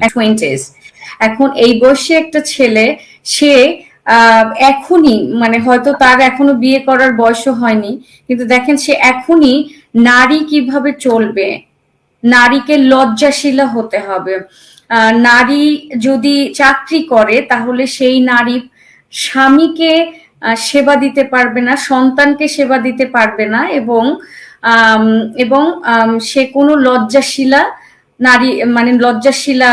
Twenties এখন এই বয়সে একটা ছেলে, সে এখনই মানে হয়তো তার এখনও বিয়ে করার বয়সও হয়নি, কিন্তু দেখেন সে এখনই নারী কীভাবে চলবে? নারীকে লজ্জাশীলা হতে হবে। নারী যদি চাকরি করে, তাহলে সেই নারী স্বামীকে সেবা দিতে পারবে না, সন্তানকে সেবা দিতে পারবে না এবং এবং সে কোনো লজ্জাশীলা নারী মানে লজ্জাশীলা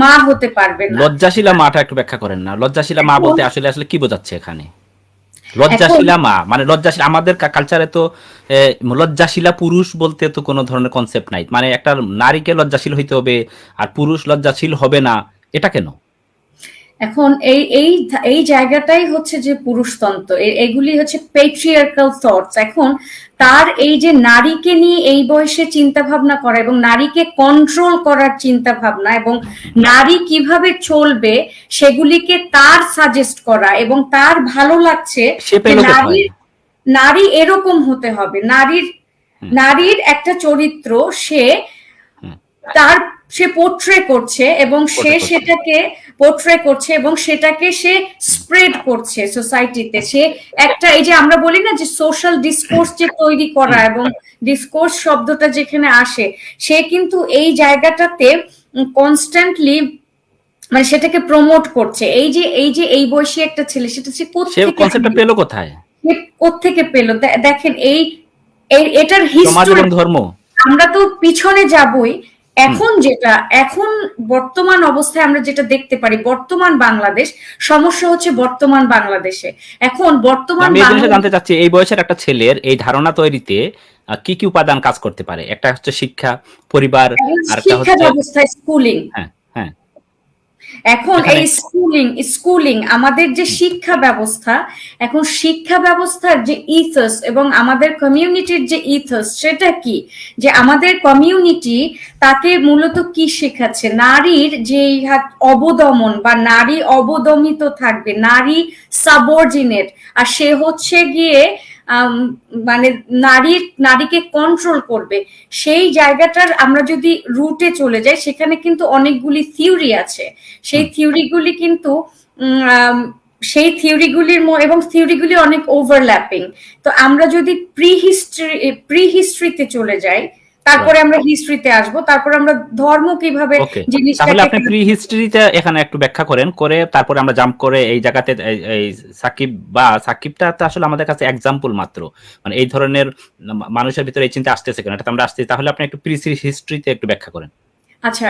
মা হতে পারবে না। লজ্জাশীলা মাটা একটু ব্যাখ্যা করেন না। লজ্জাশীলা মা বলতে আসলে আসলে কি বোঝাচ্ছে এখানে? লজ্জাশীলা মা মানে লজ্জাশীল আমাদের কালচারে তো লজ্জাশীলা পুরুষ বলতে তো কোনো ধরনের কনসেপ্ট নাই। মানে একটা নারীকে লজ্জাশীল হইতে হবে আর পুরুষ লজ্জাশীল হবে না এটা কেন? এখন এই এই এই জায়গাটাই হচ্ছে যে পুরুষতন্ত্র। এগুলি হচ্ছে পেট্রিয়ার্কাল থটস এখন তার এই যে নারীকে নিয়ে এই বয়সে চিন্তা ভাবনা করা এবং নারীকে কন্ট্রোল করার চিন্তা ভাবনা এবং নারী কীভাবে চলবে সেগুলিকে তার সাজেস্ট করা এবং তার ভালো লাগছে নারীর নারী এরকম হতে হবে। নারীর নারীর একটা চরিত্র সে তার সে পোট্রে করছে এবং সে সেটাকে পোট্রে করছে এবং সেটাকে সে স্প্রেড করছে সোসাইটিতে সে একটা এই যে আমরা বলি না যে সোশ্যাল ডিসকোর্স যে তৈরি করা এবং ডিসকোর্স শব্দটা যেখানে আসে সে কিন্তু এই জায়গাটাতে কনস্ট্যান্টলি মানে সেটাকে প্রমোট করছে। এই যে এই যে এই বয়সী একটা ছেলে সেটা সে কনসেপ্টটা পেল কোথায়? সে কোত্থেকে পেল? দেখেন এই এই- এটার হিস্ট্রি ধর্ম। আমরা তো পিছনে যাবই। এখন যেটা এখন বর্তমান অবস্থায় আমরা যেটা দেখতে পারি বর্তমান বাংলাদেশ সমস্যা হচ্ছে বর্তমান বাংলাদেশে। এখন বর্তমান এই জানতে চাচ্ছি এই বয়সের একটা ছেলের এই ধারণা তৈরিতে কি কি উপাদান কাজ করতে পারে? একটা হচ্ছে শিক্ষা পরিবার আর শিক্ষা ব্যবস্থা ব্যবস্থায় স্কুলিং হ্যাঁ। এখন এই স্কুলিং স্কুলিং আমাদের যে শিক্ষা ব্যবস্থা এখন শিক্ষা ব্যবস্থার যে ইথস এবং আমাদের কমিউনিটির যে ইথস সেটা কি? যে আমাদের কমিউনিটি তাকে মূলত কি শেখাচ্ছে? নারীর যে অবদমন বা নারী অবদমিত থাকবে নারী সাবঅর্ডিনেট আর সে হচ্ছে গিয়ে মানে নারীর নারীকে কন্ট্রোল করবে। সেই জায়গাটার আমরা যদি রুটে চলে যাই সেখানে কিন্তু অনেকগুলি থিওরি আছে। সেই থিওরিগুলি কিন্তু সেই থিওরিগুলির এবং থিওরিগুলি অনেক ওভারল্যাপিং তো আমরা যদি প্রি হিস্ট্রি প্রি হিস্ট্রিতে চলে যাই তারপরে আমরা হিস্ট্রিতে আসব। তারপরে আমরা ধর্ম কীভাবে জিনিসটা তাহলে আপনি প্রি হিস্ট্রিতে এখানে একটু ব্যাখ্যা করেন করে তারপরে আমরা জাম্প করে এই জায়গাতে এই- এই সাকিব বা সাকিবটা তো আসলে আমাদের কাছে এক্সাম্পল মাত্র। মানে এই ধরনের মানুষের ভিতরে এই চিন্তা আসতেছে কেন এটা আমরা আসছি। তাহলে আপনি একটু প্রি হিস্ট্রিতে একটু ব্যাখ্যা করেন। আচ্ছা